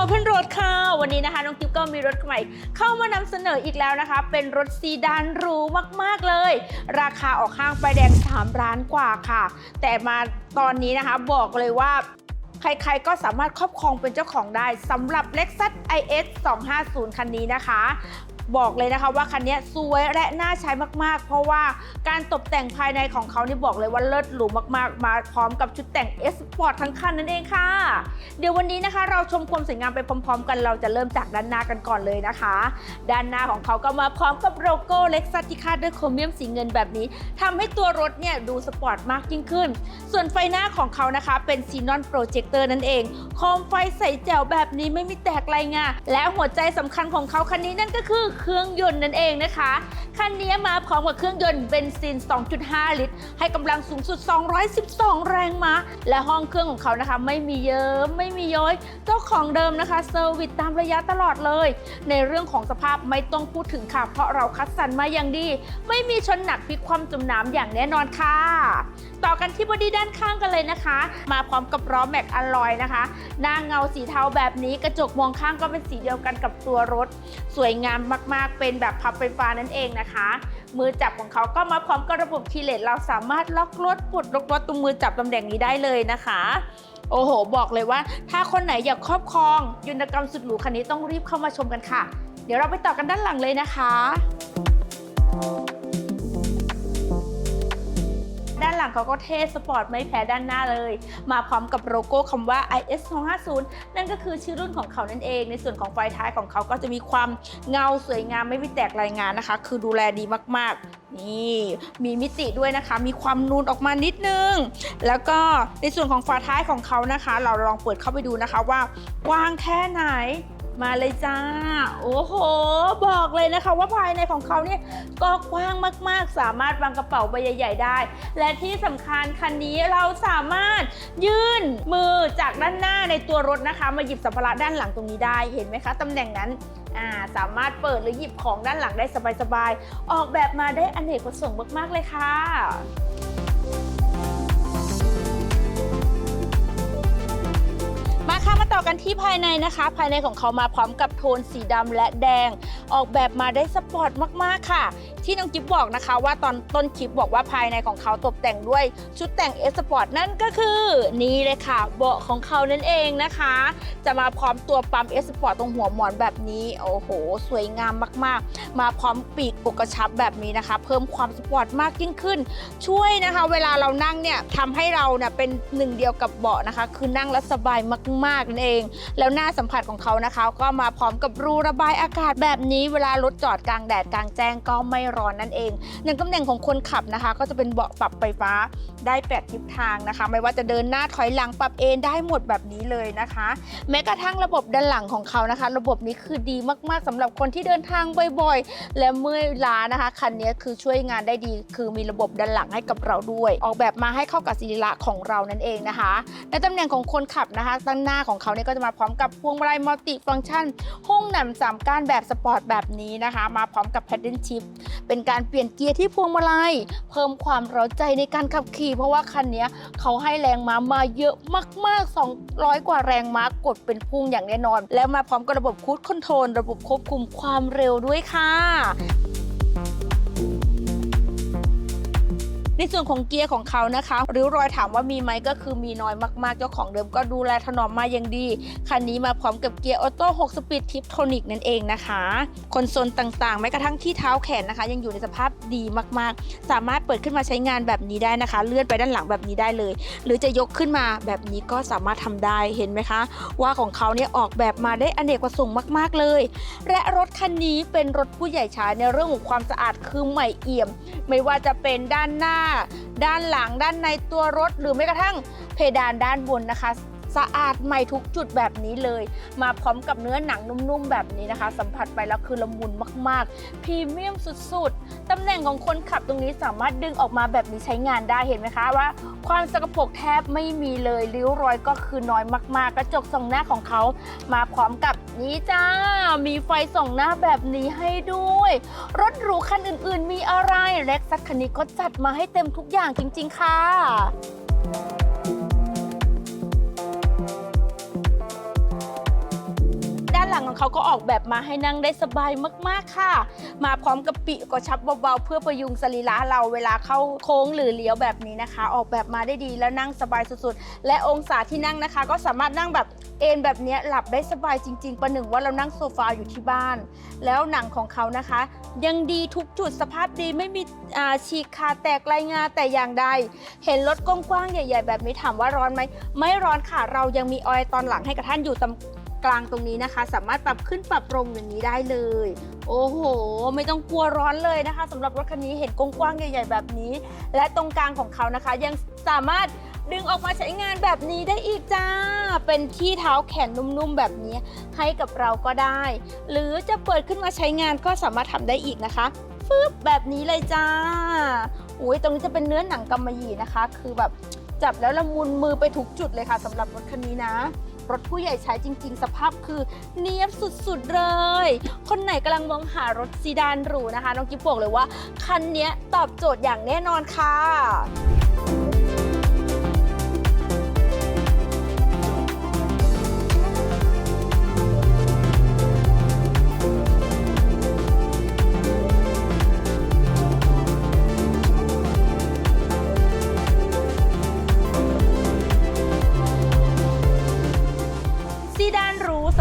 Open Road ค่ะ วันนี้นะคะน้องกิ๊บก็มีรถใหม่เข้ามานำเสนออีกแล้วนะคะ เป็นรถซีดานหรูมากๆเลย ราคาออกข้างไปแดง 3 ล้านกว่าค่ะ แต่มาตอนนี้นะคะบอกเลยว่าใครๆ ก็สามารถครอบครองเป็นเจ้าของได้สำหรับ Lexus IS 250 คันนี้นะคะ บอกเลยนะคะว่าคันนี้สวยและน่าใช้มากๆ เพราะว่าการตกแต่งภายในของเขานี่บอกเลยว่าเลิศหรูมากๆ มาพร้อมกับชุดแต่ง S Sport ทั้งคันนั่นเองค่ะ เดี๋ยววันนี้นะคะ เราชมความสวยงามไปพร้อม ๆ กันเราจะเริ่มจากด้านหน้ากันก่อนเลยนะคะ ด้านหน้าของเขาก็มาพร้อมกับโลโก้ Lexus ที่คาดด้วยโครเมียมสีเงินแบบนี้ทำให้ตัวรถเนี่ยดูสปอร์ตมากยิ่งขึ้น ส่วนไฟหน้าของเขานะคะเป็นซีนอนโปรเจคเตอร์นั่นเองโคมไฟใสแจ๋วแบบนี้ไม่มีแตกลายงาและหัวใจสำคัญของเขาคันนี้นั่นก็คือเครื่องยนต์นั่นเองนะคะ คันนี้มาพร้อมกับเครื่องยนต์เบนซิน 2.5 ลิตร ให้กำลังสูงสุด 212 แรงม้า และห้องเครื่องของเขานะคะ ไม่มีเยิ้มไม่มีย้อย เจ้าของเดิมนะคะเซอร์วิสตามระยะตลอดเลย ในเรื่องของสภาพไม่ต้องพูดถึงค่ะ เพราะเราคัดสรรมาอย่างดี ไม่มีชนหนักพลิกความจมน้ำอย่างแน่นอนค่ะ ต่อกันที่บอดี้ด้านข้างกันเลยนะคะ มาพร้อมกับล้อแม็กอลลอยนะคะ หน้าเงาสีเทาแบบนี้กระจกมองข้างก็เป็นสีเดียวกันกับตัวรถ สวยงามมากๆ เป็นแบบพับไฟฟ้านั่นเองนะคะ มือจับของเขาก็มาพร้อมกับระบบคีย์เลสเราสามารถล็อกรถปลดล็อกรถตรงมือจับตำแหน่งนี้ได้เลยนะคะ โอ้โห บอกเลยว่า ถ้าคนไหนอยากครอบครองยนตกรรมสุดหรูคันนี้ต้องรีบเข้ามาชมกันค่ะ เดี๋ยวเราไปต่อกันด้านหลังเลยนะคะ ด้านหลังเขาก็เท่สปอร์ตไม่แพ้ด้านหน้าเลย มาพร้อมกับโลโก้คำว่า IS 250 นั่นก็คือชื่อรุ่นของเขานั่นเอง ในส่วนของไฟท้ายของเขาก็จะมีความเงาสวยงามไม่มีแตกรายงานนะคะ คือดูแลดีมากๆ นี่ มีมิติด้วยนะคะ มีความนูนออกมานิดนึง แล้วก็ในส่วนของฝาท้ายของเขานะคะ เราลองเปิดเข้าไปดูนะคะว่ากว้างแค่ไหน มาเลยจ้า โอ้โห บอกเลยนะคะว่าภายในของเขาเนี่ยก็กว้างมากๆ สามารถวางกระเป๋าใบใหญ่ ๆ ได้ และที่สำคัญคันนี้เราสามารถยื่นมือจากด้านหน้าในตัวรถนะคะ มาหยิบสัมภาระด้านหลังตรงนี้ได้ เห็นไหมคะตำแหน่งนั้นาสามารถเปิดหรือหยิบของด้านหลังได้สบายๆ ออกแบบมาได้อเนกประสงค์มาก ๆ เลยค่ะมาค่ะ ต่อกันที่ภายในนะคะ ภายในของเขามาพร้อมกับโทนสีดำและแดง ออกแบบมาได้สปอร์ตมากๆค่ะ ที่น้องจิ๊บบอกนะคะ ว่าตอนต้นคลิปบอกว่าภายในของเขาตกแต่งด้วยชุดแต่งเอสปอร์ตนั่นก็คือ นี่เลยค่ะ เบาะของเขานั่นเองนะคะ จะมาพร้อมตัวปั๊มเอสปอร์ตตรงหัวหมอนแบบนี้โอ้โห สวยงามมากๆ มาพร้อมปีกปกกระชับแบบนี้นะคะ เพิ่มความสปอร์ตมากยิ่งขึ้น ช่วยนะคะ เวลาเรานั่งเนี่ยทำให้เราเนี่ยเป็นหนึ่งเดียวกับเบาะนะคะ คือนั่งแล้วสบายมากๆนั่นเองแล้วหน้าสัมผัสของเขานะคะ ก็มาพร้อมกับรูระบายอากาศแบบนี้เวลารถจอดกลางแดดกลางแจ้งก็ไม่ร้อนนั่นเองในตำแหน่งของคนขับนะคะ ก็จะเป็นเบาะปรับไฟฟ้าได้แปดทิศทางนะคะ ไม่ว่าจะเดินหน้าถอยหลังปรับเอนได้หมดแบบนี้เลยนะคะ แม้กระทั่งระบบด้านหลังของเขานะคะ ระบบนี้คือดีมากๆสำหรับคนที่เดินทางบ่อยๆ และเมื่อยล้านะคะคันนี้คือช่วยงานได้ดี คือมีระบบด้านหลังให้กับเราด้วย ออกแบบมาให้เข้ากับศิริละของเรานั่นเองนะคะในตำแหน่งของคนขับนะคะด้านหน้าของเขาเนี่ยก็จะมาพร้อมกับพวงมาลัยมัลติฟังก์ชันห้องหนำสามก้านแบบสปอร์ตแบบนี้นะคะ มาพร้อมกับแพดเดิลชิพเป็นการเปลี่ยนเกียร์ที่พวงมาลัย เพิ่มความเร้าใจในการขับขี่ เพราะว่าคันนี้เขาให้แรงม้ามาเยอะมาก ๆ 200 กว่าแรงม้ากดเป็นพุ่งอย่างแน่นอน แล้วมาพร้อมกับระบบคูดคอนโทรลระบบควบคุมความเร็วด้วยค่ะ ในส่วนของเกียร์ของเขานะคะริ้วรอยถามว่ามีไหมก็คือมีน้อยมากๆ เจ้าของเดิมก็ดูแลถนอมมาอย่างดี คันนี้มาพร้อมกับเกียร์ออโต้6สปีดทิปโทนิกนั่นเองนะคะคอนโซลต่างๆ แม้กระทั่งที่เท้าแขนนะคะ ยังอยู่ในสภาพดีมากๆ สามารถเปิดขึ้นมาใช้งานแบบนี้ได้นะคะ เลื่อนไปด้านหลังแบบนี้ได้เลย หรือจะยกขึ้นมาแบบนี้ก็สามารถทำได้เห็นไหมคะ ว่าของเขาเนี่ยออกแบบมาได้อเนกประสงค์มาก ๆ เลย และรถคันนี้เป็นรถผู้ใหญ่ใช้ในเรื่องของความสะอาดคือใหม่เอี่ยม ไม่ว่าจะเป็นด้านหน้าด้านหลังด้านในตัวรถหรือแม้กระทั่งเพดานด้านบนนะคะ สะอาดใหม่ทุกจุดแบบนี้เลย มาพร้อมกับเนื้อหนังนุ่มๆแบบนี้นะคะ สัมผัสไปแล้วคือละมุนมากๆพรีเมียมสุดๆตำแหน่งของคนขับตรงนี้สามารถดึงออกมาแบบนี้ใช้งานได้เห็นไหมคะว่า ความสกปรกแทบไม่มีเลยริ้วรอยก็คือน้อยมากๆ กระจกส่องหน้าของเขา มาพร้อมกับนี้จ้า มีไฟส่องหน้าแบบนี้ให้ด้วย รถหรูคันอื่นๆ มีอะไรเล็กซัสคันนี้ก็จัดมาให้เต็มทุกอย่างจริง ๆ ค่ะ เขาก็ออกแบบมาให้นั่งได้สบายมากๆค่ะ มาพร้อมกับปีกกระชับเบาๆเพื่อประยุงสรีระเราเวลาเข้าโค้งหรือเลี้ยวแบบนี้นะคะ ออกแบบมาได้ดีแล้วนั่งสบายสุดๆ และองศาที่นั่งนะคะ ก็สามารถนั่งแบบเอนแบบนี้หลับได้สบายจริง ๆ ประหนึ่งว่าเรานั่งโซฟาอยู่ที่บ้าน แล้วหนังของเขานะคะ ยังดีทุกจุดสภาพดีไม่มีฉีกขาดแตกลายงาแต่อย่างใด เห็นรถกว้างๆใหญ่ ๆ แบบนี้ถามว่าร้อนไหมไม่ร้อนค่ะเรายังมีออยล์ตอนหลังให้กับท่านอยู่ตรง กลางตรงนี้นะคะ สามารถปรับขึ้นปรับลงอย่างนี้ได้เลย โอ้โห ไม่ต้องกลัวร้อนเลยนะคะสำหรับรถคันนี้เห็นกว้างๆใหญ่ ๆ แบบนี้ และตรงกลางของเขานะคะ ยังสามารถดึงออกมาใช้งานแบบนี้ได้อีกจ้า เป็นที่เท้าแขนนุ่มๆแบบนี้ให้กับเราก็ได้ หรือจะเปิดขึ้นมาใช้งานก็สามารถทำได้อีกนะคะฟึบแบบนี้เลยจ้า อุ้ยตรงนี้จะเป็นเนื้อหนังกำมะหยี่นะคะ คือแบบจับแล้วละมุนมือไปทุกจุดเลยค่ะสำหรับรถคันนี้นะ รถผู้ใหญ่ใช้จริง ๆ สภาพคือเนียบสุดๆเลย คนไหนกำลังมองหารถซีดานหรูนะคะ น้องกิ๊บบอกเลยว่า คันนี้ตอบโจทย์อย่างแน่นอนค่ะ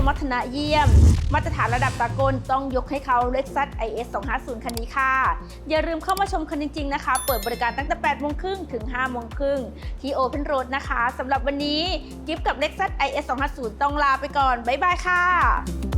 วัฒนะเยี่ยม มาตรฐานระดับสากลต้องยกให้เขา Lexus IS 250 คันนี้ค่ะ อย่าลืมเข้ามาชมคันจริง ๆ นะคะ เปิดบริการตั้งแต่ 8 โมงครึ่งถึง 5 โมงครึ่งที่ Open Road นะคะสำหรับวันนี้กิฟกับ Lexus IS 250 ต้องลาไปก่อน บ๊ายบายค่ะ